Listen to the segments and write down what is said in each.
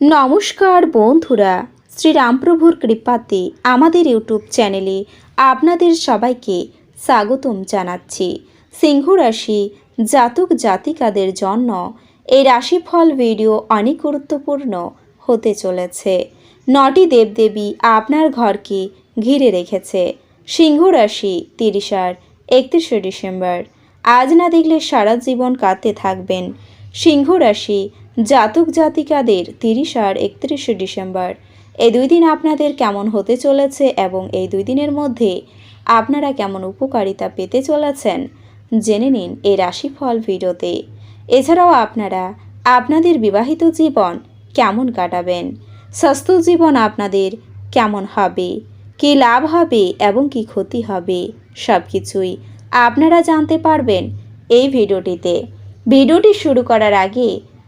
নমস্কার বন্ধুরা, শ্রীরামপ্রভুর কৃপাতে আমাদের ইউটিউব চ্যানেলে আপনাদের সবাইকে স্বাগতম জানাচ্ছি। সিংহ রাশি জাতক জাতিকাদের জন্য এই রাশিফল ভিডিও অনেক গুরুত্বপূর্ণ হতে চলেছে। নটি দেবদেবী আপনার ঘরকে ঘিরে রেখেছে। সিংহ রাশি তিরিশ আর একত্রিশে ডিসেম্বর। আজ না দেখলে সারা জীবন কাঁদতে থাকবেন। সিংহ রাশি জাতক জাতিকাদের তিরিশ আর একত্রিশে ডিসেম্বর। এই দুই দিন আপনাদের কেমন হতে চলেছে এবং এই দুই দিনের মধ্যে আপনারা কেমন উপকারিতা পেতে চলেছেন জেনে নিন এই রাশিফল ভিডিওতে। এছাড়াও আপনারা আপনাদের বিবাহিত জীবন কেমন কাটাবেন, স্বাস্থ্য জীবন আপনাদের কেমন হবে, কী লাভ হবে এবং কি ক্ষতি হবে সব কিছুই আপনারা জানতে পারবেন এই ভিডিওটিতে। ভিডিওটি শুরু করার আগে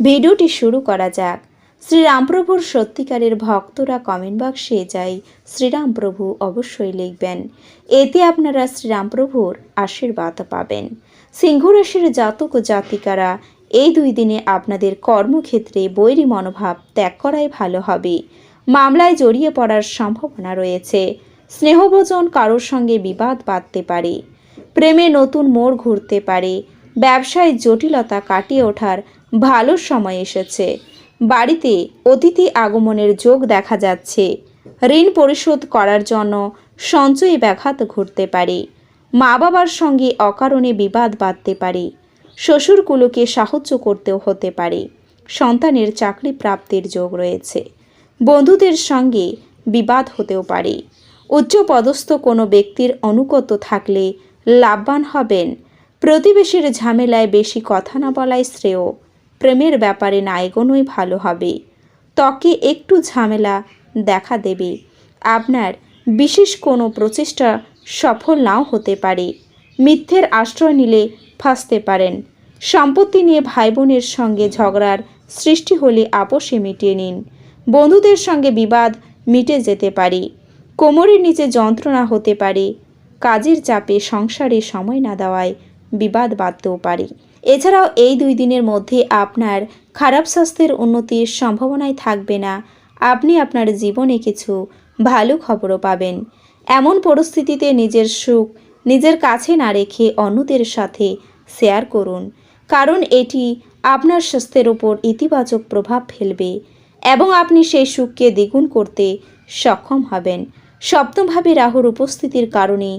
ভিডিওটি শুরু করা যাক। শ্রীরামপ্রভুর সত্যিকারের ভক্তরা কমেন্ট বক্সে যাই। শ্রীরামপ্রভু অবশ্যই লিখবেন। এতে আপনারা শ্রীরামপ্রভুর আশীর্বাদ পাবেন। সিংহ রাশির জাতক ও জাতিকারা, এই দুই দিনে আপনাদের কর্মক্ষেত্রে বৈরী মনোভাব ত্যাগ করাই ভালো হবে। মামলায় জড়িয়ে পড়ার সম্ভাবনা রয়েছে। স্নেহভোজন কারোর সঙ্গে বিবাদ বাঁধতে পারে। প্রেমে নতুন মোড় ঘুরতে পারে। ব্যবসায় জটিলতা কাটিয়ে ওঠার ভালো সময় এসেছে। বাড়িতে অতিথি আগমনের যোগ দেখা যাচ্ছে। ঋণ পরিশোধ করার জন্য সঞ্চয়ী ব্যাঘাত ঘটতে পারে। মা বাবার সঙ্গে অকারণে বিবাদ বাঁধতে পারে। শ্বশুরকুলোকে সাহায্য করতেও হতে পারে। সন্তানের চাকরি প্রাপ্তির যোগ রয়েছে। বন্ধুদের সঙ্গে বিবাদ হতেও পারে। উচ্চপদস্থ কোনো ব্যক্তির অনুগত থাকলে লাভবান হবেন প্রতিবেশীর ঝামেলায় বেশি কথা না বলাই শ্রেয়। প্রেমের ব্যাপারে না এগোনোই ভালো হবে। ত্বকে একটু ঝামেলা দেখা দেবে। আপনার বিশেষ কোনো প্রচেষ্টা সফল নাও হতে পারে। মিথ্যের আশ্রয় নিলে ফাঁসতে পারেন। সম্পত্তি নিয়ে ভাই বোনের সঙ্গে ঝগড়ার সৃষ্টি হলে আপোষে মিটিয়ে নিন। বন্ধুদের সঙ্গে বিবাদ মিটে যেতে পারে। কোমরের নিচে যন্ত্রণা হতে পারে। কাজের চাপে সংসারে সময় না দেওয়ায় বিবাদ বাঁধতেও পারে। এছাড়াও এই দুই দিনের মধ্যে আপনার খারাপ স্বাস্থ্যের উন্নতির সম্ভাবনাই থাকবে না। আপনি আপনার জীবনে কিছু ভালো খবরও পাবেন। এমন পরিস্থিতিতে নিজের সুখ নিজের কাছে না রেখে অন্যদের সাথে শেয়ার করুন, কারণ এটি আপনার স্বাস্থ্যের ওপর ইতিবাচক প্রভাব ফেলবে এবং আপনি সেই সুখকে দ্বিগুণ করতে সক্ষম হবেন। সপ্তমভাবে রাহুর উপস্থিতির কারণে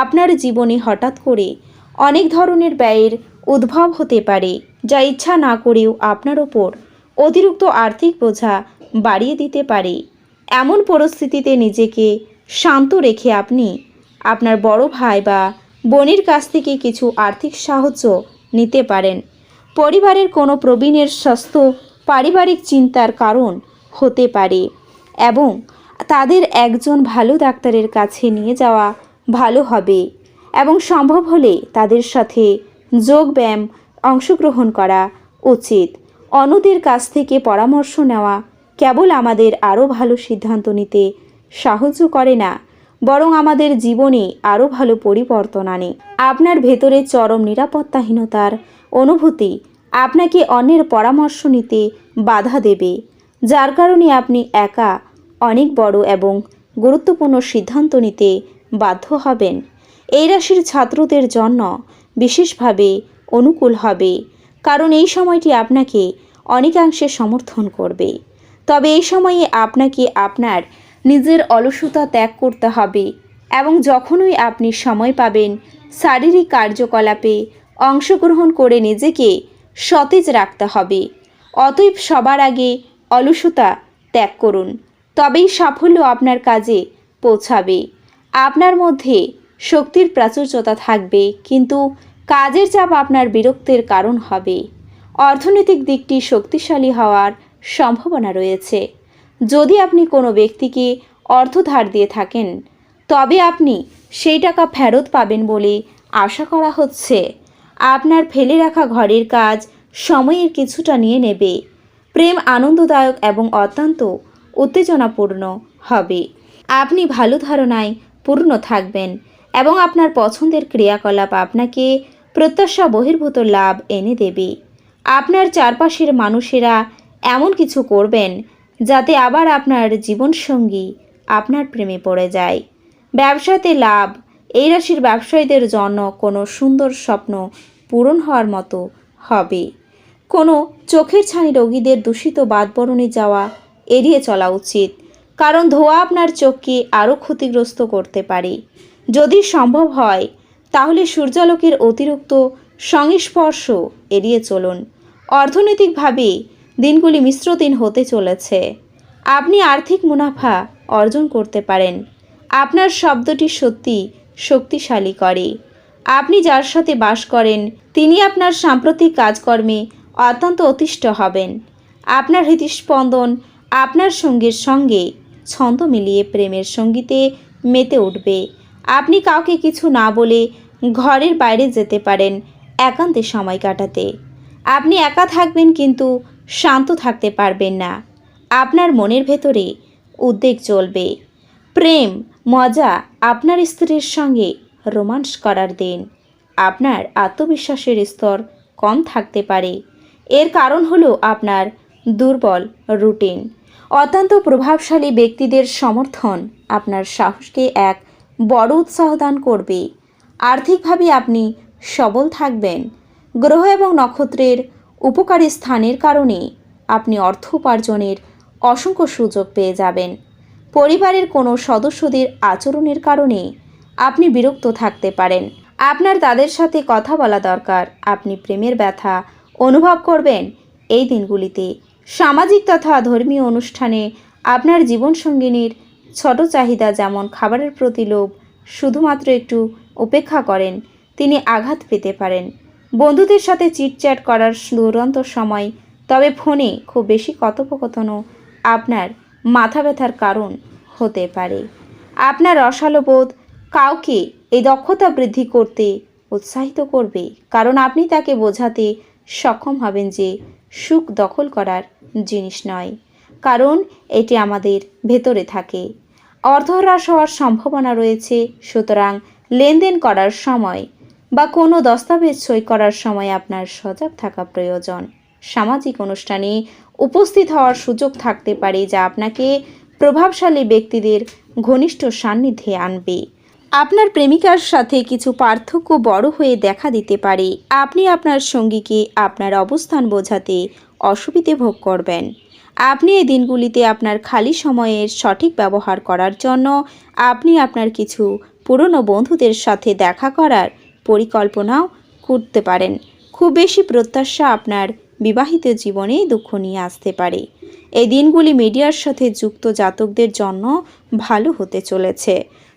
আপনার জীবনে হঠাৎ করে অনেক ধরনের ব্যয়ের উদ্ভব হতে পারে, যা ইচ্ছা না করেও আপনার ওপর অতিরিক্ত আর্থিক বোঝা বাড়িয়ে দিতে পারে। এমন পরিস্থিতিতে নিজেকে শান্ত রেখে আপনি আপনার বড় ভাই বা বোনের কাছ থেকে কিছু আর্থিক সাহায্য নিতে পারেন। পরিবারের কোনো প্রবীণের স্বাস্থ্য পারিবারিক চিন্তার কারণ হতে পারে এবং তাদের একজন ভালো ডাক্তারের কাছে নিয়ে যাওয়া ভালো হবে। এবং সম্ভব হলে তাদের সাথে যোগব্যায়াম অংশগ্রহণ করা উচিত। অন্যদের কাছ থেকে পরামর্শ নেওয়া কেবল আমাদের আরও ভালো সিদ্ধান্ত নিতে সাহায্য করে না, বরং আমাদের জীবনে আরও ভালো পরিবর্তন আনে। আপনার ভেতরে চরম নিরাপত্তাহীনতার অনুভূতি আপনাকে অন্যের পরামর্শ নিতে বাধা দেবে, যার কারণে আপনি একা অনেক বড় এবং গুরুত্বপূর্ণ সিদ্ধান্ত নিতে বাধ্য হবেন। এই রাশির ছাত্রদের জন্য বিশেষভাবে অনুকূল হবে, কারণ এই সময়টি আপনাকে অনেকাংশে সমর্থন করবে। তবে এই সময়ে আপনাকে আপনার নিজের অলসতা ত্যাগ করতে হবে এবং যখনই আপনি সময় পাবেন, শারীরিক কার্যকলাপে অংশগ্রহণ করে নিজেকে সতেজ রাখতে হবে। অতএব সবার আগে অলসতা ত্যাগ করুন, তবেই সাফল্য আপনার কাজে পৌঁছাবে। আপনার মধ্যে শক্তির প্রাচুর্যতা থাকবে, কিন্তু কাজের চাপ আপনার বিরক্তের কারণ হবে। অর্থনৈতিক দিকটি শক্তিশালী হওয়ার সম্ভাবনা রয়েছে। যদি আপনি কোনো ব্যক্তিকে অর্থ ধার দিয়ে থাকেন, তবে আপনি সেই টাকা ফেরত পাবেন বলে আশা করা হচ্ছে। আপনার ফেলে রাখা ঘরের কাজ সময়ের কিছুটা নিয়ে নেবে। প্রেম আনন্দদায়ক এবং অত্যন্ত উত্তেজনাপূর্ণ হবে। আপনি ভালো ধারণায় পূর্ণ থাকবেন। এবং আপনার পছন্দের ক্রিয়াকলাপ আপনাকে প্রত্যাশা, বহির্ভূত লাভ এনে দেবে। আপনার চারপাশের মানুষেরা এমন কিছু করবেন যাতে আবার আপনার জীবনসঙ্গী আপনার প্রেমে পড়ে যায়। ব্যবসাতে লাভ, এই রাশির ব্যবসায়ীদের জন্য কোনো সুন্দর স্বপ্ন পূরণ হওয়ার মতো হবে। কোনো চোখের ছানি রোগীদের দূষিত বাদবরণে যাওয়া, এড়িয়ে চলা উচিত। কারণ ধোঁয়া আপনার চোখকে আরও ক্ষতিগ্রস্ত করতে পারে। যদি সম্ভব হয়, তাহলে সূর্যালোকের অতিরিক্ত সংস্পর্শ এড়িয়ে চলুন। অর্থনৈতিকভাবে দিনগুলি মিশ্র দিন হতে চলেছে। আপনি আর্থিক মুনাফা অর্জন করতে পারেন। আপনার শব্দটি সত্যি শক্তিশালী করে। আপনি যার সাথে বাস করেন, তিনি আপনার সাম্প্রতিক কাজকর্মে অত্যন্ত অতিষ্ঠ হবেন। আপনার হৃদস্পন্দন আপনার সঙ্গীর সঙ্গে ছন্দ মিলিয়ে প্রেমের সঙ্গীতে মেতে উঠবে। আপনি কাউকে কিছু না বলে ঘরের বাইরে যেতে পারেন একান্তে সময় কাটাতে। আপনি একা থাকবেন কিন্তু শান্ত থাকতে পারবেন না। আপনার মনের ভেতরে উদ্বেগ চলবে। প্রেম, মজা আপনার স্ত্রীর সঙ্গে রোমান্স করার দিন। আপনার আত্মবিশ্বাসের স্তর কম থাকতে পারে। এর কারণ হলো আপনার দুর্বল রুটিন। অত্যন্ত প্রভাবশালী ব্যক্তিদের সমর্থন। আপনার সাহসকে এক বড় উৎসাহ দান করবে। আর্থিকভাবে আপনি সবল থাকবেন। গ্রহ এবং নক্ষত্রের উপকারী স্থানের কারণে আপনি অর্থ উপার্জনের অসংখ্য সুযোগ পেয়ে যাবেন। পরিবারের কোনো সদস্যদের আচরণের কারণে আপনি বিরক্ত থাকতে পারেন। আপনার তাদের সাথে কথা বলা দরকার। আপনি প্রেমের ব্যথা অনুভব করবেন। এই দিনগুলিতে সামাজিক তথা ধর্মীয় অনুষ্ঠানে আপনার জীবনসঙ্গিনীর ছোট চাহিদা যেমন খাবারের প্রতি লোভ, শুধুমাত্র একটু উপেক্ষা করেন, তিনি আঘাত পেতে পারেন। বন্ধুদের সাথে চিটচ্যাট করার দুরন্ত সময়, তবে ফোনে খুব বেশি কথোপকথনও আপনার মাথা ব্যথার কারণ হতে পারে। আপনার রসালোবোধ কাউকে এই দক্ষতা বৃদ্ধি করতে উৎসাহিত করবে, কারণ আপনি তাকে বোঝাতে সক্ষম হবেন যে সুখ দখল করার জিনিস নয়, কারণ এটি আমাদের ভেতরে থাকে। অর্থ হ্রাস হওয়ার সম্ভাবনা রয়েছে, সুতরাং লেনদেন করার সময় বা কোনো দস্তাবেজ সই করার সময় আপনার সজাগ থাকা প্রয়োজন। সামাজিক অনুষ্ঠানে উপস্থিত হওয়ার সুযোগ থাকতে পারে যা আপনাকে প্রভাবশালী ব্যক্তিদের ঘনিষ্ঠ সান্নিধ্যে আনবে। আপনার প্রেমিকার সাথে কিছু পার্থক্য বড় হয়ে দেখা দিতে পারে। আপনি আপনার সঙ্গীকে আপনার অবস্থান বোঝাতে অসুবিধে ভোগ করবেন। আপনি এই দিনগুলিতে আপনার খালি সময়ের সঠিক ব্যবহার করার জন্য আপনি আপনার কিছু পুরনো বন্ধুদের সাথে দেখা করার পরিকল্পনাও করতে পারেন। খুব বেশি প্রত্যাশা আপনার বিবাহিত জীবনে দুঃখ নিয়ে আসতে পারে। এই দিনগুলি মিডিয়ার সাথে যুক্ত জাতকদের জন্য ভালো হতে চলেছে।